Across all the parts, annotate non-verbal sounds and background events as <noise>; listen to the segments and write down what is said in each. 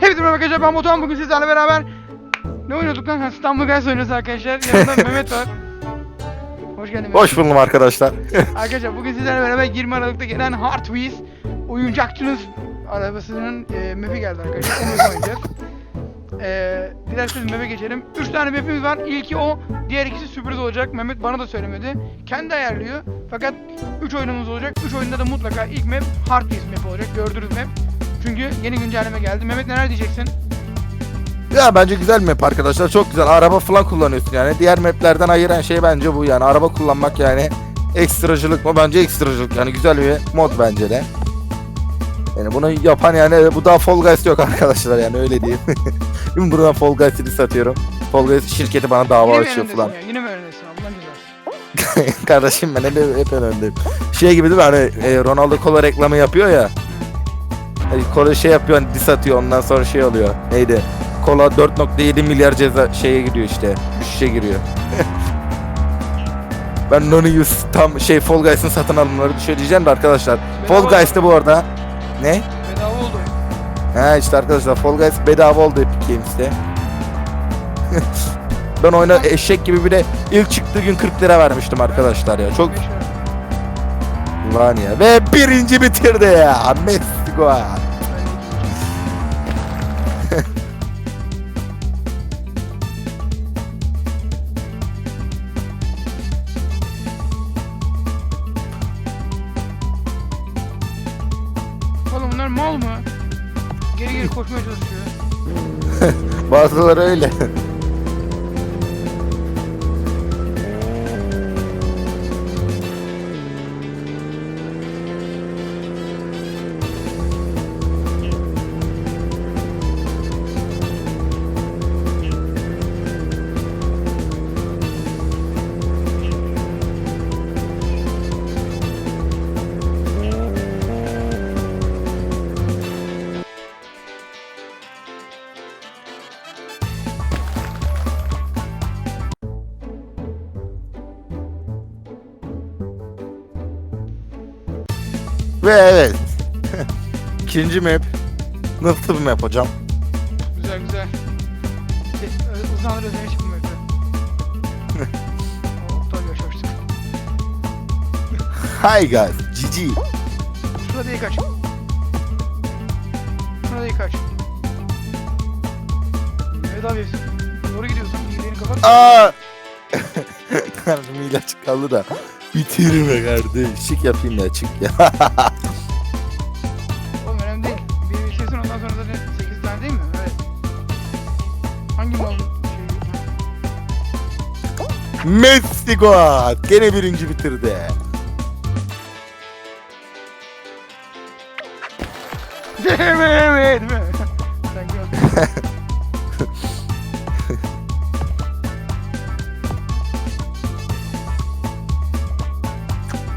Hepinize merhaba arkadaşlar ben Batuhan bugün sizlerle beraber ne oynuyorduk lan? İstanbul Guys oynuyoruz arkadaşlar. Yanımda <laughs> Mehmet var. Hoş geldin Mehmet. Hoş buldum arkadaşlar. <laughs> Arkadaşlar bugün sizlerle beraber 20 Aralık'ta gelen Hot Wheels oyuncakçınız arabasının e, map'i geldi arkadaşlar. Onu oynayacağız. E, dilerseniz map'e geçelim. 3 tane map'imiz var. İlki o, diğer ikisi sürpriz olacak. Mehmet bana da söylemedi. Kendi ayarlıyor. Fakat 3 oyunumuz olacak. 3 oyunda da mutlaka ilk map Hot Wheels map olacak. Gördüğünüz map. Çünkü yeni güncelleme geldi. Mehmet neler diyeceksin? Ya bence güzel map arkadaşlar. Çok güzel. Araba falan kullanıyorsun yani. Diğer maplerden ayıran şey bence bu yani. Araba kullanmak yani ekstracılık mı? Bence ekstracılık. Yani güzel bir mod bence de. Yani bunu yapan yani bu daha Fall Guys yok arkadaşlar yani öyle diyeyim. <laughs> Şimdi buradan Fall Guys'ı satıyorum. Fall Guys şirketi bana dava Yine mi açıyor falan. ya? Yine mi önündesin? Allah'ın cezası. <laughs> Kardeşim ben hep, hep en öndeyim. Şey gibi değil mi hani e, Ronaldo kola reklamı yapıyor ya. Hani kola şey yapıyor hani dis atıyor ondan sonra şey oluyor. Neydi? Kola 4.7 milyar ceza şeye giriyor işte. Düşüşe giriyor. <laughs> ben Noni Yus tam şey Fall Guys'ın satın alımları düşüyor diyeceğim de arkadaşlar. Fall Bedava Guys'te bu arada. Ne? Bedava oldu. Ha işte arkadaşlar Fall Guys bedava oldu Epic Games'te. <laughs> ben oyuna eşek gibi bir de ilk çıktığı gün 40 lira vermiştim arkadaşlar ya. Çok. Ulan ya. Ve birinci bitirdi ya. Messi gol. Oğlum bunlar mal mı? Geri geri koşmaya çalışıyor. <laughs> Bazıları öyle. Ve evet. <laughs> İkinci map. Nasıl bir map hocam? Güzel güzel. E, ö- Uzun zamandır özlemişim bu map'i. <laughs> Yaşamıştık. Hi guys. GG. Şurada iyi kaç. Şurada iyi kaç. Evet abi. Doğru gidiyorsun. Hilerini kapat. Aa! <laughs> Kardeşim ilaç kaldı da. Bitirme kardeşik yapayım ya çık ya. <laughs> Oğlum önemli değil. Bir kesin ondan sonra zaten 8 tane değil mi? Evet. Hangi mal? Messi gol. Gene birinci bitirdi. Değil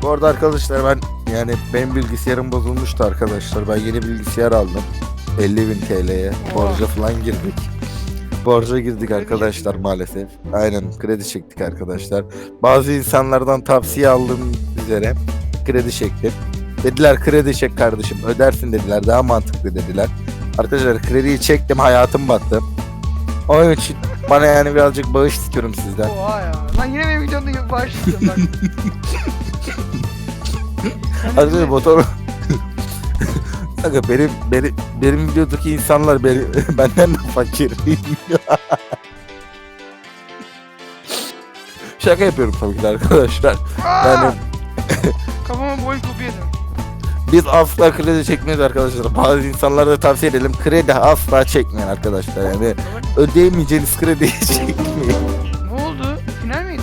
Bu arada arkadaşlar ben yani benim bilgisayarım bozulmuştu arkadaşlar. Ben yeni bilgisayar aldım. 50 bin TL'ye. Borca falan girdik. Borca girdik arkadaşlar maalesef. Aynen kredi çektik arkadaşlar. Bazı insanlardan tavsiye aldığım üzere kredi çektim. Dediler kredi çek kardeşim ödersin dediler daha mantıklı dediler. Arkadaşlar krediyi çektim hayatım battı. Onun için bana yani birazcık bağış istiyorum sizden. Oha ya. Lan yine benim videomda gibi başlıyorsun bak. <laughs> Arkadaşlar motor... Kanka benim, benim, benim videodaki insanlar beni, <laughs> benden de fakir. <laughs> Şaka yapıyorum tabii ki de arkadaşlar. Aa! Yani <laughs> Kafama topu yedim. biz asla kredi çekmeyiz arkadaşlar. Bazı insanlara da tavsiye edelim. Kredi asla çekmeyin arkadaşlar. Yani ödeyemeyeceğiniz krediyi çekmeyin. Ne oldu? Final miydi?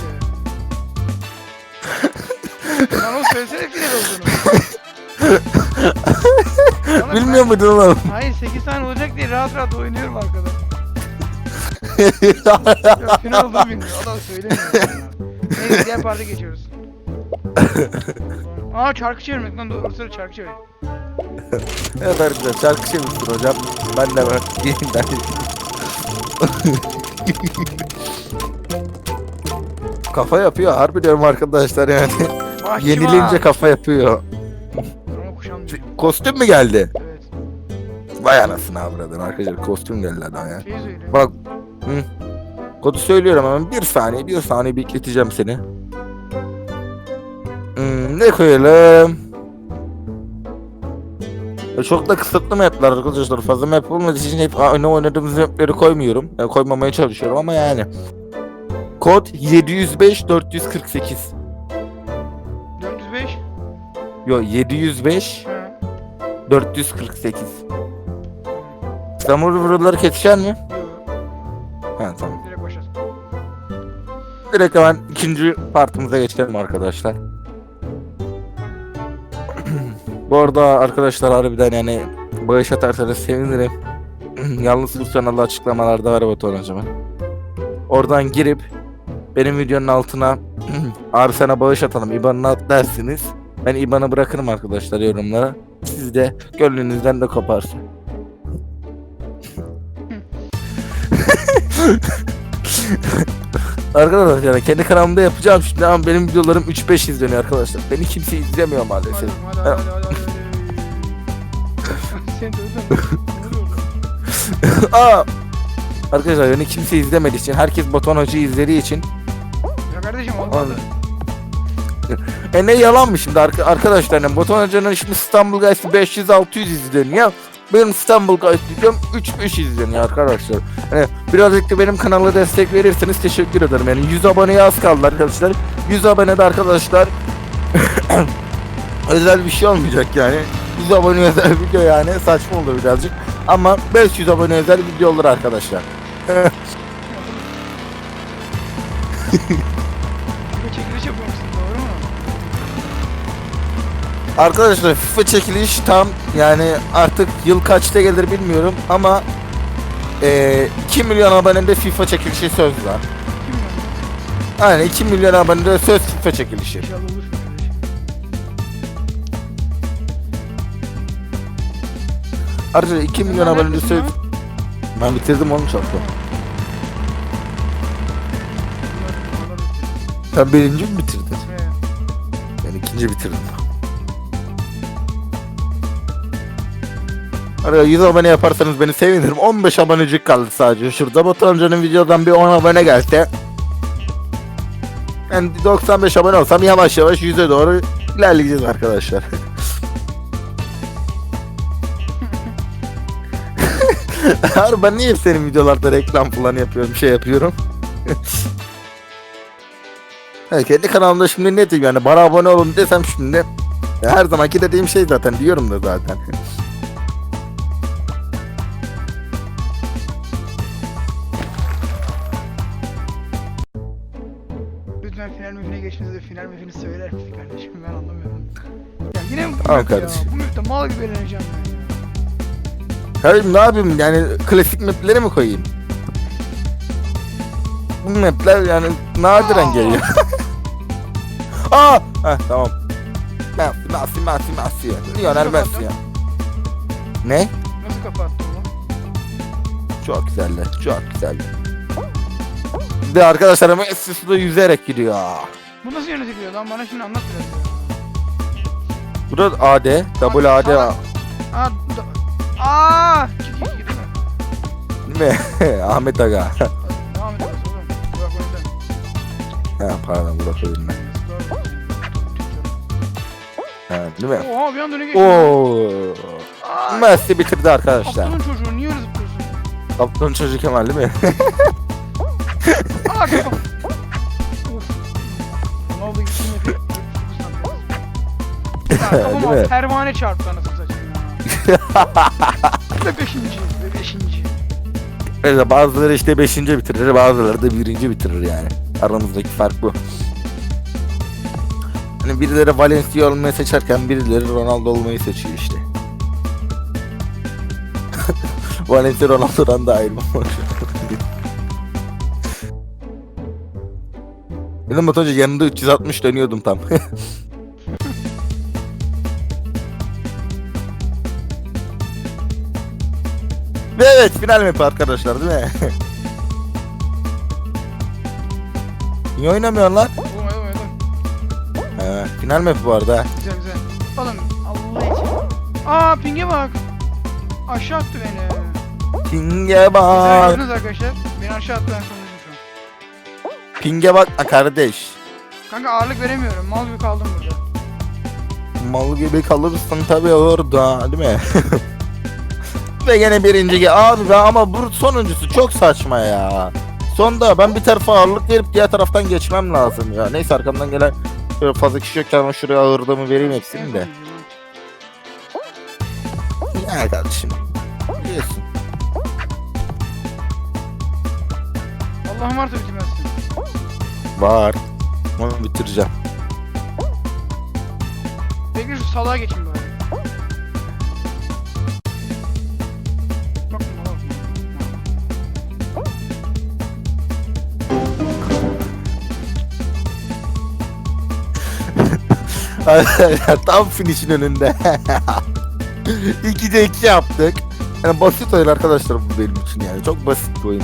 Lan o söylesene final olduğunu. <laughs> Bilmiyor ben- muydun oğlum? Hayır 8 tane olacak diye rahat rahat oynuyorum arkada. <laughs> Yok final olduğunu bilmiyor. Adam söylemiyor. ya. Neyse diğer parti geçiyoruz. <laughs> Aa çarkı çevirmek lan doğru sıra çarkı çevirmek. evet arkadaşlar şarkı çevirsin hocam. Ben de var. Yeniden. kafa yapıyor harbi diyorum arkadaşlar yani. Ah, kim Yenilince kafa yapıyor. Diyor. Kostüm mü geldi? Evet. Vay anasını avradın arkadaşlar kostüm geldi adam ya. Şey. Bak. Hı. Kodu söylüyorum ama bir saniye bir saniye bekleteceğim seni. Hmm, ne koyalım? Ya Çok da kısıtlı mapler arkadaşlar. Fazla map olmadığı için hep aynı oynadığımız mapleri koymuyorum. Yani koymamaya çalışıyorum ama yani. Kod 705 448. 405. Yo 705 He. 448. Samur buraları kesişen mi? Ha tamam. Direkt hemen ikinci partımıza geçelim arkadaşlar. <clears throat> Bu arada arkadaşlar harbiden yani bağış atarsanız sevinirim. <clears throat> Yalnız bu kanalı açıklamalarda var butonacıma. Oradan girip benim videonun altına <clears throat> sana bağış atalım IBAN'ını at dersiniz. Ben IBAN'ı bırakırım arkadaşlar yorumlara. Siz de gönlünüzden de koparsın. <laughs> Arkadaşlar yani kendi kanalımda yapacağım şimdi ama benim videolarım 3-5 izleniyor arkadaşlar. Beni kimse izlemiyor Hadi maalesef. hadi hadi hadi hadi. Lan? <laughs> Aa! Arkadaşlar beni kimse izlemediği için, herkes Batuhan Hoca'yı izlediği için Ya kardeşim olmadı. E ne yalan mı şimdi arka- arkadaşlar yani Batuhan Hoca'nın şimdi İstanbul Guys'ı 500-600 izleniyor. Benim İstanbul Guys videom 3-5 izleniyor arkadaşlar. Yani birazcık da benim kanala destek verirseniz teşekkür ederim. Yani 100 aboneye az kaldı arkadaşlar. 100 abonede arkadaşlar <coughs> özel bir şey olmayacak yani. 100 abone özel video yani saçma olur birazcık. Ama 500 abone özel video olur arkadaşlar. <laughs> <laughs> Arkadaşlar FIFA çekiliş tam yani artık yıl kaçta gelir bilmiyorum ama eee 2 milyon abonede FIFA çekilişi söz var. Aynen 2 milyon abonede söz FIFA çekilişi. Arkadaşlar 2 milyon neredesin söz... Ben bitirdim onu bitti. Sen birinci mi bitirdin? Ben ikinci bitirdim. Arkadaşlar 100 abone yaparsanız beni sevinirim. 15 abonecik kaldı sadece. Şurada Batu amcanın videodan bir 10 abone gelse. Ben 95 abone olsam yavaş yavaş 100'e doğru ilerleyeceğiz arkadaşlar. <laughs> Harbi ben niye senin videolarda reklam falan yapıyorum, şey yapıyorum? <laughs> Ha, kendi kanalımda şimdi ne diyeyim yani bana abone olun desem şimdi her zamanki dediğim şey zaten diyorum da zaten. <laughs> final müfini söyler misin kardeşim ben anlamıyorum. Ya yine mi Tamam map ya? kardeşim. Bu mapte mal gibi eğleneceğim ben. Kardeşim ne yapayım yani klasik mapleri mi koyayım? Bu mapler yani nadiren geliyor. <laughs> Aa! Heh tamam. Messi, Messi, Messi, Messi. Lionel Messi ya. Ne? Nasıl kapattı oğlum? Çok güzeldi, çok güzeldi. Bir de arkadaşlar Messi suda yüzerek gidiyor. Bu nasıl yönetiliyor lan bana şimdi anlat biraz. Bu da AD, double AD. Salak. Aa, da- Aa, değil mi? Ahmet Aga. Devam ediyoruz oğlum. Burak oyunda. ha pardon Burak oyununa. Ha, değil mi? Oha bir anda ne geçti? Oo. Aa, Messi bitirdi arkadaşlar. Aptalın çocuğu niye öyle zıplıyorsun? Kaptan çocuk Kemal değil mi? <laughs> Aa kafam. Değil mi? pervane çarptı anasını satayım. Ve <laughs> beşinci. Ve beşinci. Öyle bazıları işte 5. bitirir, bazıları da 1. bitirir yani. Aramızdaki fark bu. Hani birileri Valencia olmayı seçerken birileri Ronaldo olmayı seçiyor işte. <laughs> Valencia Ronaldo'dan da ayrılmamış. Benim <laughs> motorcu yanında 360 dönüyordum tam. Final map arkadaşlar değil mi? <laughs> Niye oynamıyorsun lan? Oğlum oğlum oğlum. He, final map bu arada. Güzel güzel. Oğlum Allah için. Aa pinge bak. Aşağı attı beni. Pinge Siz bak. gördünüz arkadaşlar. Beni aşağı attı ben sonuncuyum şu an. Pinge bak ha kardeş. Kanka ağırlık veremiyorum. Mal gibi kaldım burada. Mal gibi kalırsın tabi orada değil mi? <laughs> Ve gene birinci abi be ama bu sonuncusu çok saçma ya. Sonda ben bir tarafa ağırlık verip diğer taraftan geçmem lazım ya. Neyse arkamdan gelen böyle fazla kişi yokken ama şuraya ağırlığımı vereyim hepsini de. Ya kardeşim. Biliyorsun. Allah'ım varsa bitirmezsin. Var. Onu bitireceğim. Bekle şu salağa geçeyim bari. Arkadaşlar tam finish'in önünde. <laughs> 2'de 2 yaptık. Yani basit oyun arkadaşlar bu benim için yani. Çok basit bir oyun.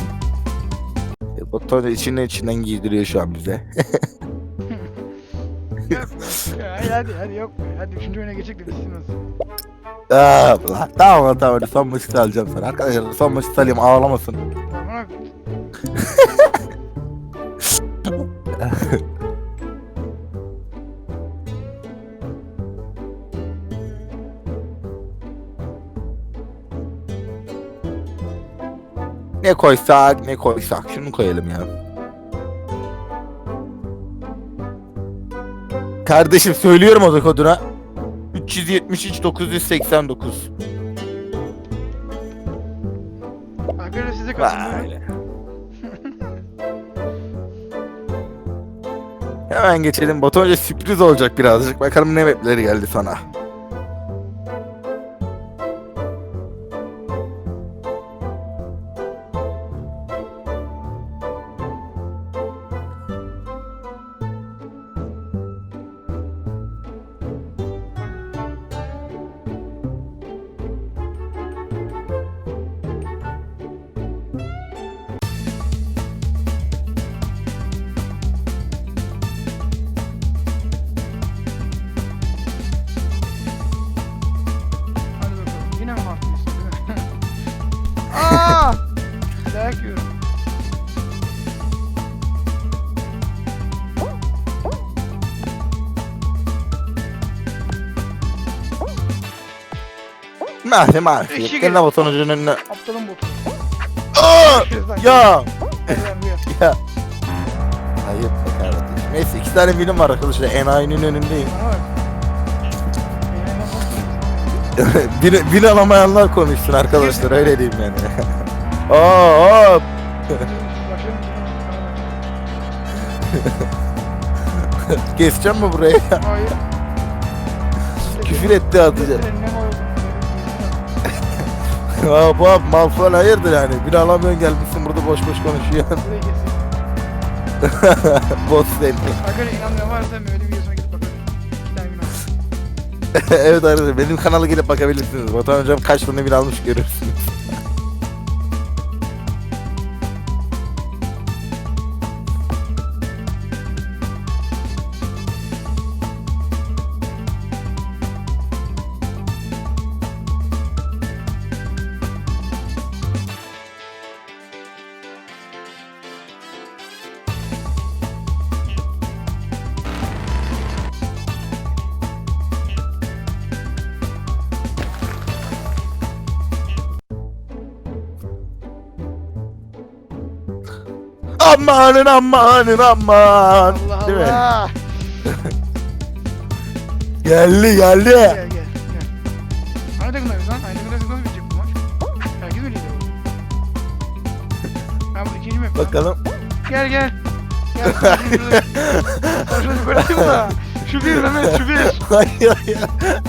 E, Batuhan içinden içinden giydiriyor şu an bize. Hadi hadi hadi yok be. Hadi üçüncü oyuna geçecek de bitsin nasıl. <laughs> Aa, tamam lan, tamam hadi son basit alacağım sana. Arkadaşlar son basit alayım ağlamasın. Bana <laughs> Ne koysak ne koysak şunu koyalım ya. Kardeşim söylüyorum oda koduna. 373 989. Arkadaşlar size katılıyorum. Böyle. Hemen geçelim. Batu Hoca sürpriz olacak birazcık. Bakalım ne mapleri geldi sana. Mahve mahve. Eşek Gel lan Hoca'nın önüne. Aptalın. Aa! Lan. Ya! Ya. Hayır be kardeşim. Neyse iki tane film var arkadaşlar. Enayi'nin önündeyim. <laughs> Bin, bin alamayanlar konuşsun arkadaşlar öyle diyeyim yani. <laughs> Aa, hop. Keseceğim mi burayı? Hayır. Küfür etti atıcı. Oldun? Hop hop mal falan hayırdır yani. Bir alamıyorsun gelmişsin burada boş boş konuşuyorsun. Burayı kesin. Boss seni. Arkadaşlar inanmayan varsa öyle gidip. İki tane gün oldu. evet arkadaşlar benim kanala gelip bakabilirsiniz. Batuhan hocam kaç tane bin almış görürsünüz. Amanın amanın aman. Allah Değil mi? Allah. <laughs> Geldi geldi. Gel gel. Aynı takımdayız lan. Aynı takımdayız nasıl bitecek bu maç? Herkes öyleydi o. Ben bu ikinci map lan. Bakalım. Gel gel. Gel. Şu bir Mehmet şu bir. Hayır hayır.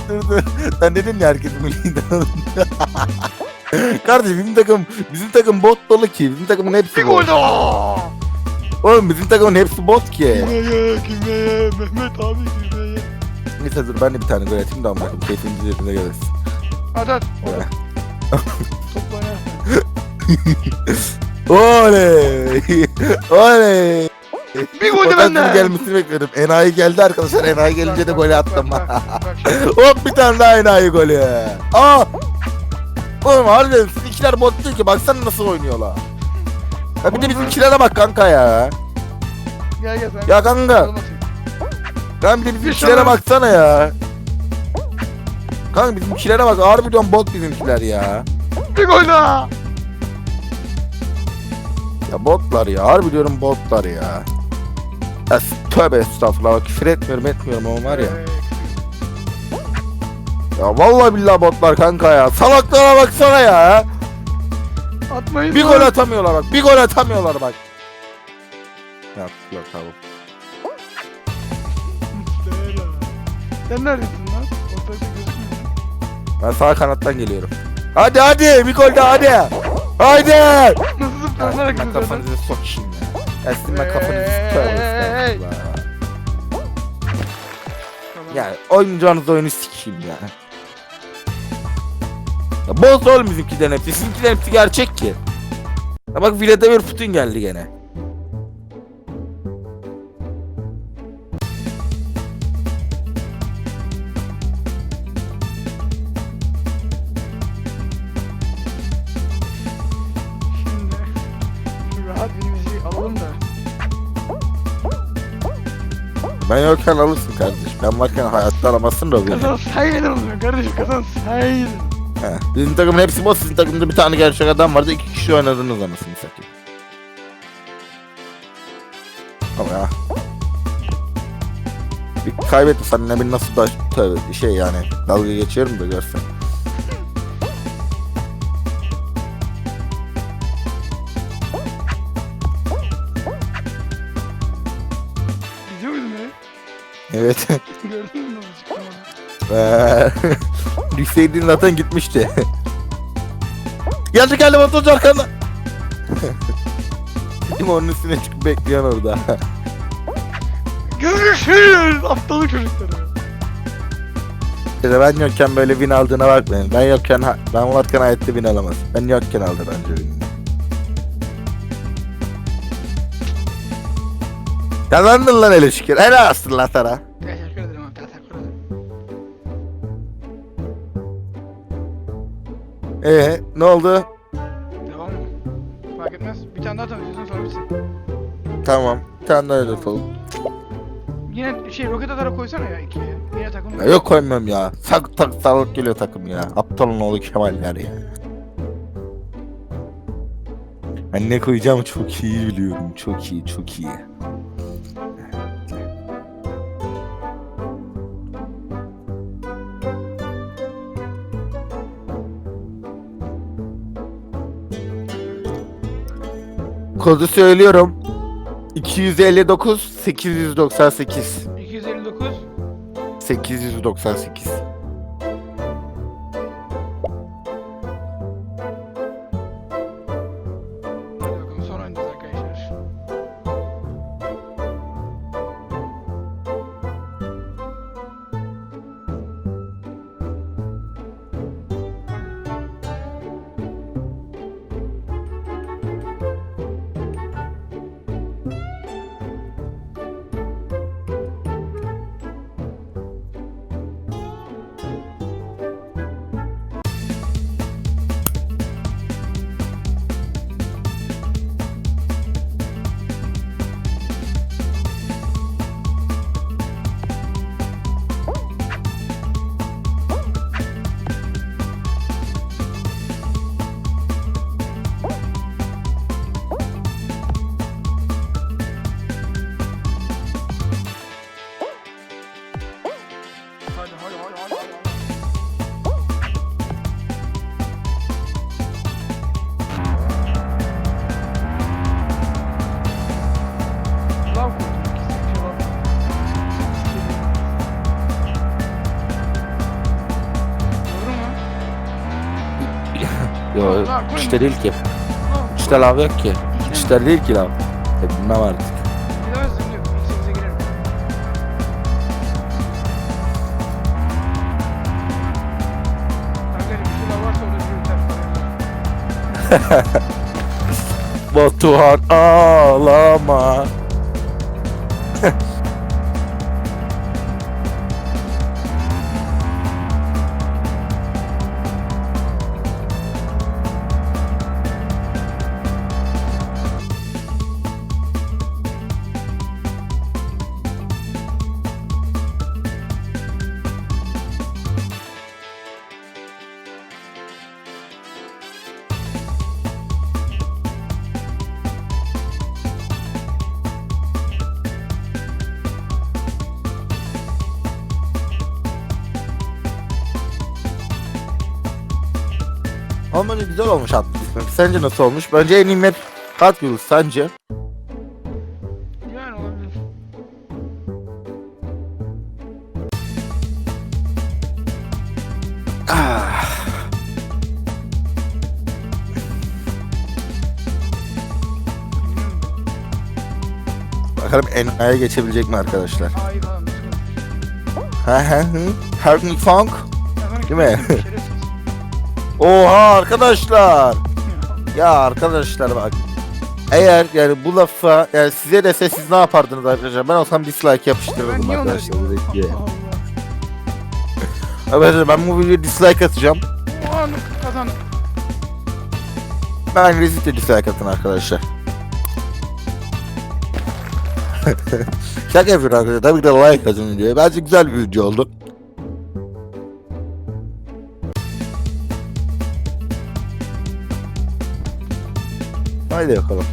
Dur dur. Sen dedin ya herkes milliydi. <laughs> Kardeşim bizim takım bizim takım bot dolu ki. Bizim takımın hepsi Bir bot. gol daha. Oğlum bizim takımın hepsi bot ki. Kümeye kümeye Mehmet abi kümeye. Neyse dur ben de bir tane gol atayım da ama keyfimiz yerine gelirsin. At at. Ya. Topla oyna. Oley! Oley! Bir gol de benden. gelmesini bekledim. Enayi geldi arkadaşlar. Enayi gelince de golü attım. Hop bir tane daha enayi golü. Aa! Oğlum harbiden sizinkiler bot değil ki baksana nasıl oynuyorlar. Ya bir de bizimkilere bak kanka ya. Gel gel sen. Ya kanka. Lan bir de bizimkilere baksana ya. Kanka bizimkilere bak harbiden bot bizimkiler ya. Bir daha. Ya botlar ya harbi diyorum botlar ya. ya tövbe estağfurullah küfür etmiyorum etmiyorum ama var ya. Ya vallahi billahi botlar kanka ya. Salaklara baksana ya. Atmayın. Bir gol atamıyorlar bak. Bir gol atamıyorlar bak. Ya yok tamam. Sen neredesin lan? Gözükmüyorsun. Ben sağ kanattan geliyorum. Hadi hadi bir gol daha hadi. Hadi. Nasıl lan Ben kızım kafanızı sokayım ya. Ya sizin ben kafanızı Hey. tövbe estağfurullah. Ya oynayacağınız oyunu sikeyim ya. Ya boz oğlum bizimkilerin hepsi. Sizinkilerin hepsi gerçek ki. Ya bak Vladimir Putin geldi gene. Şimdi rahat birimizi alalım da. Ben yokken alırsın kardeşim. Ben varken hayatta alamazsın da. Kazansaydın oluyor kardeşim kazansaydın. He. Bizim takımın hepsi boş. Sizin takımda bir tane gerçek adam vardı. iki kişi oynadınız anasını satayım. Ama ya. Bir kaybettim seninle bir nasıl da tabii şey yani dalga geçiyorum da görsen. Gidiyor muydun beni? Evet. Gördün mü <laughs> Düşseydin zaten gitmişti. geldi geldi motorcu arkanda. Kim onun üstüne çıkıp bekleyen orada. Görüşürüz aptalı çocukları. İşte ben yokken böyle win aldığına bakmayın. Ben yokken ben varken hayatta win alamaz. Ben yokken aldı bence win'i. Kazandın lan hele şükür. Helal olsun lan sana. Ee ne oldu? Devam mı? Fark etmez. Bir tane daha tanışıyorsun sonra bitsin. Tamam. Bir tane daha öyle oğlum. Yine şey roket atarak koysana ya ikiye. Yine takım. Ya yok koymam ya. Sak tak sağlık geliyor takım ya. Aptalın oğlu Kemaller ya. Ben ne koyacağımı çok iyi biliyorum. Çok iyi, çok iyi. Kodu söylüyorum. 259 898 259. 898 Yo işte değil ki. İşte lav yok ki. İşte değil ki lav. E, bilmem artık. Bilemezsin diyor. Ama ne güzel olmuş map. Sence nasıl olmuş? Bence en iyi map Wheels sence? Yani olabilir. Ah. Bakalım en aya geçebilecek mi arkadaşlar? Ay falan. Hı hı hı. Harmony Funk. Değil mi? Oha arkadaşlar. Ya arkadaşlar bak. Eğer yani bu lafa yani size dese siz ne yapardınız arkadaşlar? Ben olsam dislike yapıştırırdım arkadaşlar. Arkadaşlar ben bu videoya dislike atacağım. Ben rezil dislike atın arkadaşlar. <laughs> Şaka yapıyorum arkadaşlar. Tabii ki de like atın diye. Bence güzel bir video oldu. Haydi bakalım.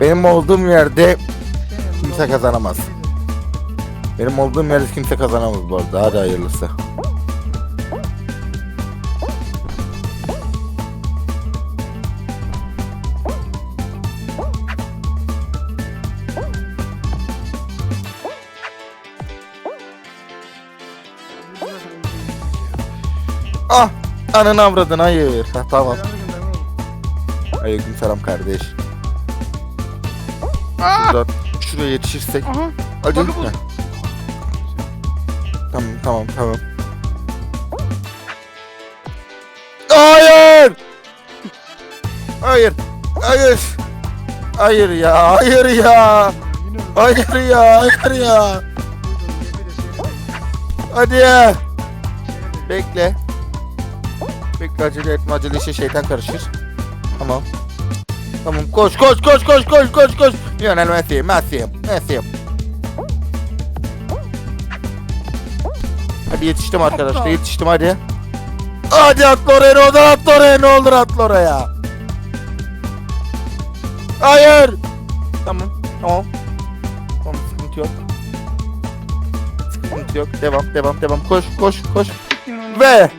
Benim olduğum yerde kimse kazanamaz. benim olduğum yerde kimse kazanamaz bu arada. Hadi hayırlısı. Ah! Ananı avradın hayır. Ha, tamam. Aleyküm selam kardeş. Aa! Şuradan şuraya yetişirsek. Aha. Hadi. Bakın bu- Heh. Tamam tamam tamam. Hayır! Hayır! Hayır! Hayır ya! Hayır ya! Hayır ya! Hayır ya! Hadi ya! Bekle. Bekle acele etme acele işe şeytan karışır. Tamam. Tamam koş koş koş koş koş koş koş. Lionel Messi Messi Messi. Hadi yetiştim arkadaşlar yetiştim hadi. Hadi atla oraya ne olur atla oraya ne olur atla oraya. Hayır. Tamam tamam. Tamam sıkıntı yok. Sıkıntı yok. Devam devam devam koş koş koş. Ve